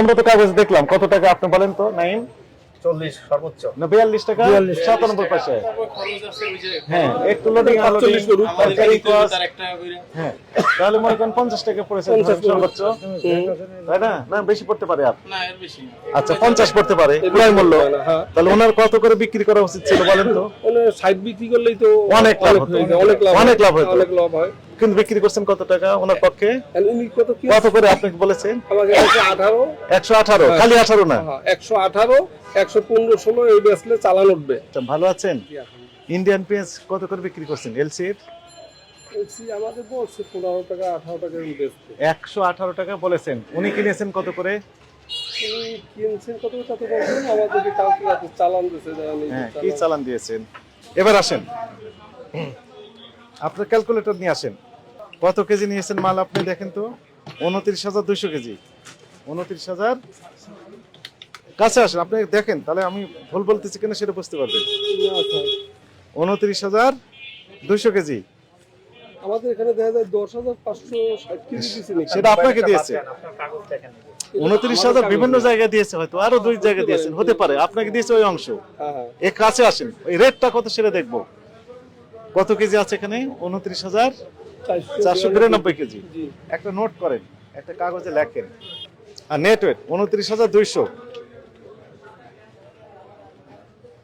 আমরা তো কাগজ দেখলাম। কত টাকা আপনি বলেন তো নাইন চল্লিশ সর্বোচ্চ। না বিয়াল্লিশ টাকা? সাতানব্বই পয়সা হ্যাঁ একটু লোডিং হ্যাঁ তাহলে মনে করেন পঞ্চাশ টাকা পড়েছে সর্বোচ্চ। তাই না? না বেশি পড়তে পারে আর। আচ্ছা পঞ্চাশ পড়তে পারে ক্রয় মূল্য। হ্যাঁ। তাহলে ওনার কত করে বিক্রি করা উচিত ছিল বলেন তো? সাইড বিক্রি করলেই তো অনেক লাভ। অনেক লাভ অনেক লাভ হয়, হয় কিন্তু বিক্রি করছেন কত টাকা ওনার পক্ষে? উনি কত কি কত করে আপনি বলেছেন? আমাকে আঠারো। একশো আঠারো খালি আঠারো না? একশো আঠারো একশো পনেরো ষোলো এই বেসলে চালান উঠবে। আচ্ছা, ভালো আছেন? ইন্ডিয়ান পেঁয়াজ কত করে বিক্রি করছেন? এলসির বলছি, আমাদের বলছে পনেরো টাকা আঠারো টাকা একশো আঠারো টাকা বলেছেন। উনি কিনেছেন কত করে? কিনছেন কত কত বলছেন আমাদেরকে কালকে রাতে চালান দিয়েছে হ্যাঁ কি চালান দিয়েছেন? এবার আসেন। আপনার ক্যালকুলেটর নিয়ে আসেন। কত কেজি নিয়েছেন মাল আপনি দেখেন তো? উনত্রিশ হাজার দুইশো কেজি। উনত্রিশ হাজার। কাছে আসেন আপনি দেখেন তাহলে আমি ভুল বলতেছি কিনা সেটা বুঝতে পারবেন। উনত্রিশ হাজার দুইশো কেজি। আমাদের এখানে দেখা যায় দশ হাজার পাঁচশো? সেটা আপনাকে দিয়েছে। উনত্রিশ হাজার বিভিন্ন জায়গায় দিয়েছে হয়তো আরও দুই জায়গায় দিয়েছেন হতে পারে আপনাকে দিয়েছে ওই অংশ। হ্যাঁ হ্যাঁ। এ কাছে আসেন ওই রেটটা কত সেটা দেখব। কত কেজি আছে এখানে? উনত্রিশ হাজার। চারশো বিরানব্বই কেজি। একটা নোট করেন একটা কাগজে লেখেন। আর নেট ওয়েট উনত্রিশ হাজার দুইশো।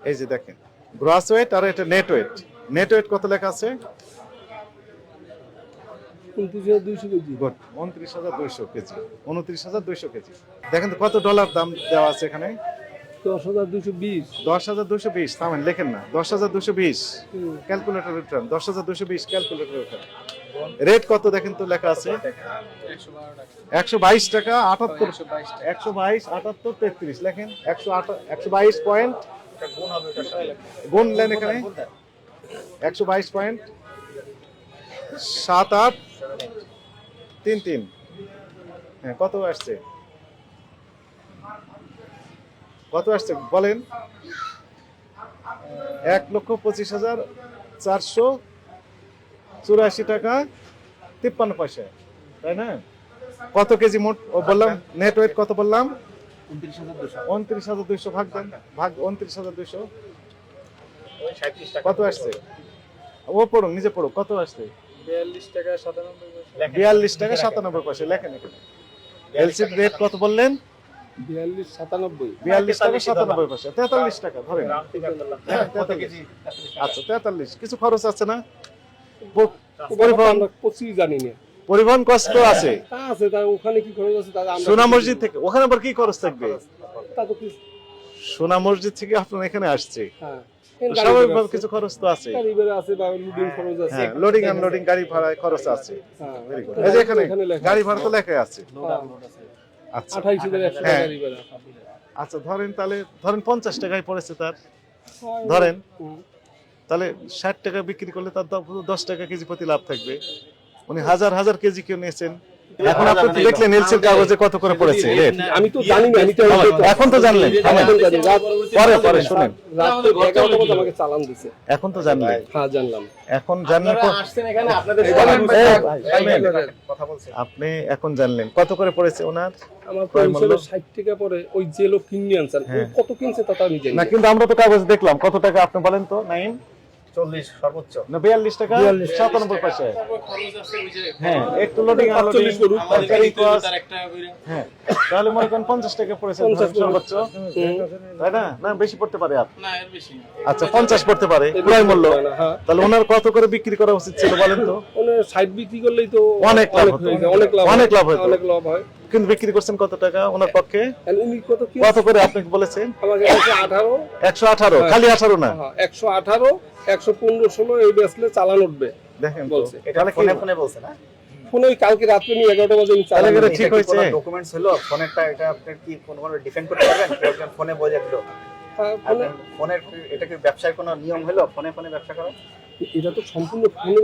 এই যে দেখেন গ্রস ওয়েট আর এটা নেট ওয়েট নেট ওয়েট কত লেখা আছে? উনত্রিশ হাজার দুইশো কেজি। উনত্রিশ হাজার দুইশো কেজি দেখেন তো কত ডলার দাম দেওয়া আছে এখানে? দশ হাজার দুইশো বিশ। দশ হাজার দুশো বিশ থামেন লেখেন না। দশ হাজার দুশো বিশ ক্যালকুলেটর উঠান। দশ হাজার দুশো বিশ ক্যালকুলেটর উঠান। রেট কত দেখেন তো লেখা আছে? একশো বাইশ টাকা আটাত্তর একশো বাইশ আটাত্তর তেত্রিশ। লেখেন একশো একশো বাইশ পয়েন্ট গুণ লেন এখানে। একশো বাইশ পয়েন্ট সাত আট তিন তিন। হ্যাঁ কত আসছে? কত আসছে? বলেন। এক লক্ষ পঁচিশ হাজার চারশো চুরাশি টাকা তিপ্পান্ন পয়সা। তাই না? কত কেজি মোট? ও বললাম নেট ওয়েট কত বললাম? উনত্রিশ হাজার দুইশো ভাগ দেন। ভাগ উনত্রিশ হাজার দুইশো। ওই 37 টাকা। কত আসছে? ও পড়ুন নিজে পড়ুক কত আসছে। বিয়াল্লিশ টাকা সাতানব্বই পয়সা। লেখেন এখানে। এলসিড রেট কত বললেন? বিয়াল্লিশ সাতানব্বই। বিয়াল্লিশ টাকা সাতানব্বই পয়সা তেতাল্লিশ টাকা ধরেন। রাউন্ড ফিগার করলাম। হ্যাঁ, কত তেতাল্লিশ। কেজি? আচ্ছা তেতাল্লিশ। কিছু খরচ আছে না? পরিবহন পরিবহন পঁচিশ জানি না। পরিবহন কষ্ট আছে। আছে ওখানে কি খরচ আছে সোনা মসজিদ থেকে ওখানে আবার কি খরচ থাকবে? তা তো কি সোনা মসজিদ থেকে আপনার এখানে আসছে। হ্যাঁ। কিছু খরচ তো আছে। গাড়ি ভাড়া আছে বা লুডিং খরচ আছে। হ্যাঁ লোডিং আনলোডিং গাড়ি ভাড়া খরচ আছে। হ্যাঁ এখানে গাড়ি ভাড়া তো লেখাই আছে। আচ্ছা। হ্যাঁ। আচ্ছা ধরেন তাহলে ধরেন পঞ্চাশ টাকায় পড়েছে তার। ধরেন। তাহলে ষাট টাকা বিক্রি করলে তার দশ টাকা কেজি প্রতি লাভ থাকবে। উনি হাজার হাজার কেজি কেউ নিয়েছেন। এখন আপনি তো দেখলেন এলসির কাগজে কত করে পড়েছে আমি তো জানি না আমি তো এখন তো জানলেন। জানি পরে পরে শুনেন। এখন তো জানলেন। হ্যাঁ জানলাম। এখন জানলেন আপনি এখন জানলেন। কত করে পড়েছে ওনার? টাকা পরে ওই যে লোক কিনে আনছেন হ্যাঁ। কত কিনছে তা তার নিজে না কিন্তু আমরা তো কাগজ দেখলাম। কত টাকা আপনি বলেন তো? নাইন? চল্লিশ সর্বোচ্চ। না বিয়াল্লিশ টাকা? সাতানব্বই পয়সা। হ্যাঁ একটু লোডিং হ্যাঁ তাহলে মনে করেন পঞ্চাশ টাকা পড়েছে সর্বোচ্চ। তাই না? না বেশি পড়তে পারে আর। আচ্ছা পঞ্চাশ পড়তে পারে মূল্য। হ্যাঁ। তাহলে ওনার কত করে বিক্রি করা উচিত ছিল বলেন তো? সাইড বিক্রি করলেই তো অনেক লাভ। হয়ে অনেক লাভ অনেক হয়, লাভ হতো। অনেক লাভ হয়। কিন্তু বিক্রি করছেন কত টাকা? ওনার পক্ষে? উনি কত কত করে আপনি বলেছেন? আমাকে আঠারো। একশো আঠারো খালি আঠারো না? হ্যাঁ, একশো আঠারো একশো পনেরো ষোলো এই বেসলে চালান উঠবে দেখেন বলছে। ফোনে ফোনে বলছে না? ফোনে ওই কালকে রাত্রে নিয়ে এগারোটা বাজে চালান তাহলে এটা দিছি। ঠিক হয়েছে? ডকুমেন্টস হলো? ফোনেরটা এটা আপনি কি কোনো কোনো ডিফেন্ড করতে পারবেন? ফোনে বোঝা দিল হ্যাঁ, ফোনের এটা কি ব্যবসার কোনো নিয়ম হলো? ফোনে ফোনে ব্যবসা করা? এটা তো সম্পূর্ণ ফোনে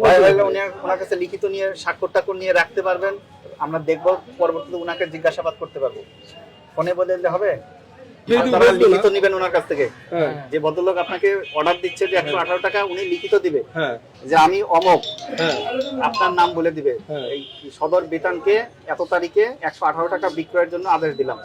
উনি ওনার কাছে লিখিত নিয়ে স্বাক্ষর টাক্ষর নিয়ে রাখতে পারবেন? আমরা দেখব পরবর্তীতে উনাকে জিজ্ঞাসাবাদ করতে পারব। ফোনে বলে দিলে হবে? আপনারা লিখিত নিবেন ওনার কাছ থেকে। হ্যাঁ। যে ভদ্রলোক আপনাকে অর্ডার দিচ্ছে যে একশো আঠারো টাকা উনি লিখিত দিবে। হ্যাঁ। যে আমি অমক। হ্যাঁ। আপনার নাম বলে দিবে। এই সদর বেতনকে এত তারিখে একশো আঠারো টাকা বিক্রয়ের জন্য আদেশ দিলাম।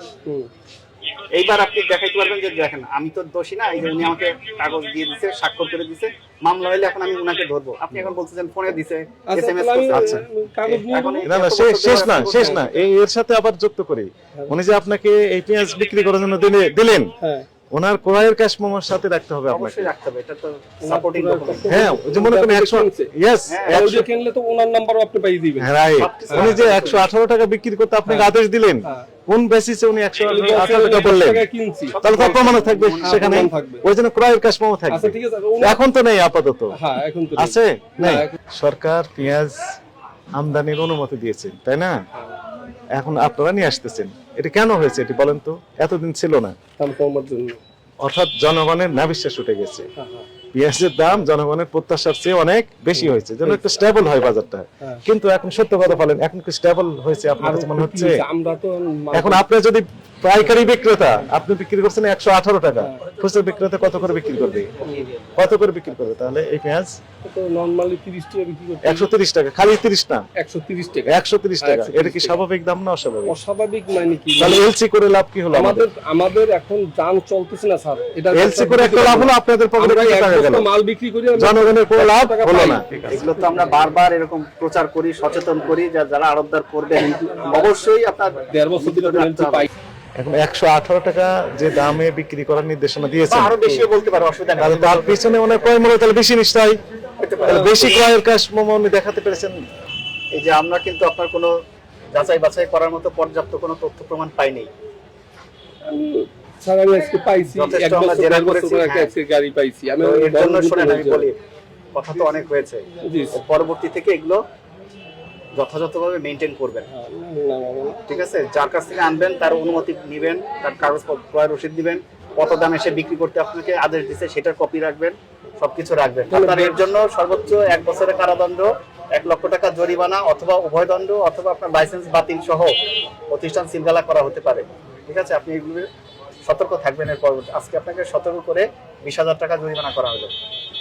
এইবার আপনি দেখাইতে পারবেন যে দেখেন আমি তো দোষী না এই যে উনি আমাকে কাগজ দিয়ে দিছে স্বাক্ষর করে দিছে মামলা হইলে এখন আমি উনাকে ধরবো। আপনি এখন বলতেছেন ফোনে দিছে আচ্ছা এসএমএস করছে। আচ্ছা। নেব। এই- না না শেষ শেষ না শেষ না। এই এর সাথে আবার যুক্ত করি। উনি যে আপনাকে এই পেঁয়াজ বিক্রি করার জন্য দিলে- দিলেন। হ্যাঁ। ওনার ক্রয়ের ক্যাশ মোমোর সাথে রাখতে হবে আপনাকে। অবশ্যই রাখতে হবে এটা তো সাপোর্টিং ডকুমেন্ট হ্যাঁ যে মনে করেন একশো ইয়েস হ্যাঁ, যে কিনলে তো ওনার নাম্বারও আপনি পাইয়ে দিবেন। রাইট উনি যে একশো আঠারো টাকা বিক্রি করতে আপনাকে আদেশ দিলেন হ্যাঁ। কোন বেসিসে উনি একশো এই বছর আঠারো টাকা বললেন তাহলে তো প্রমাণও থাকবে সেখানে। ওই জন্য ক্রয়ের ক্যাশ মোমো আচ্ছা থাকবে ঠিক আছে এখন তো নেই আপাতত। হ্যাঁ এখন তো আছে? নেই। হ্যাঁ, সরকার পেঁয়াজ আমদানির অনুমতি দিয়েছে তাই না? এখন আপনারা নিয়ে আসতেছেন। এটা কেন হয়েছে এটি বলেন তো? এতদিন ছিল না। দাম কমার জন্য। অর্থাৎ জনগণের নাবিশ্বাস উঠে গেছে। হ্যাঁ, হ্যাঁ, পেঁয়াজের দাম জনগণের প্রত্যাশার চেয়ে অনেক বেশি হয়েছে। যেন একটু স্টেবল হয় বাজারটা। হ্যাঁ। কিন্তু এখন সত্য কথা বলেন এখন কি স্টেবল হয়েছে আপনার কাছে মনে হচ্ছে? আমরা তো এখন আপনি যদি পাইকারি বিক্রেতা আপনি বিক্রি করছেন একশো আঠারো টাকা। খুচরা বিক্রেতা কত করে বিক্রি করবে? কত করে বিক্রি করবে? তাহলে এই পেঁয়াজ? নর্মালি তিরিশ টাকা বিক্রি করতে একশো তিরিশ টাকা খালি তিরিশ না? একশো তিরিশ টাকা। একশো তিরিশ টাকা। এটা কি স্বাভাবিক দাম না অস্বাভাবিক? অস্বাভাবিক মানে কি? তাহলে এলসি করে লাভ কি হলো আমাদের? আমাদের এখন দাম চলতেছে না স্যার। এটা এলসি করে একটা লাভ হলো আপনাদের পকেটে কত টাকা গেল? মাল বিক্রি করি জনগণের কোনো লাভ হলো না। এগুলো তো আমরা বারবার এরকম প্রচার করি সচেতন করি যা যারা আড়তদার করবেন অবশ্যই আপনার দেড় বছর ধরে। পাই এখন একশো আঠারো টাকা যে দামে বিক্রি করার নির্দেশনা বা দিয়েছেন আরও বেশিও বলতে পারো অসুবিধা নেই। তার পিছনে মনে হয় ক্রয় মূল্য তাহলে বেশি নিশ্চয়। তাহলে বেশি ক্রয়ের উনি দেখাতে পেরেছেন। এই যে আমরা কিন্তু আপনার কোনো যাচাই বাছাই করার মতো পর্যাপ্ত কোনো তথ্য প্রমাণ পাইনি। আমি স্যার আমি আজকে পাইছি এক বছর দেড় বছর একটা হ্যাঁ। আজকে গাড়ি পাইছি। আমি এর জন্য আমি বলি কথা তো অনেক হয়েছে। পরবর্তী থেকে এগুলো যথাযথভাবে মেনটেন করবেন। হ্যাঁ। ঠিক আছে? যার কাছ থেকে আনবেন তার অনুমতি নেবেন তার ক্রয় রসিদ দিবেন কত দামে সে বিক্রি করতে আপনাকে আদেশ দিচ্ছে সেটার কপি রাখবেন সবকিছু রাখবেন। আপনার এর জন্য সর্বোচ্চ এক বছরের কারাদণ্ড এক লক্ষ টাকা জরিমানা অথবা উভয়দণ্ড অথবা আপনার লাইসেন্স বাতিল সহ প্রতিষ্ঠান সিলগালা করা হতে পারে। ঠিক আছে? আপনি এগুলো সতর্ক থাকবেন এর পরবর্তী আজকে আপনাকে সতর্ক করে বিশ হাজার টাকা জরিমানা করা হলো।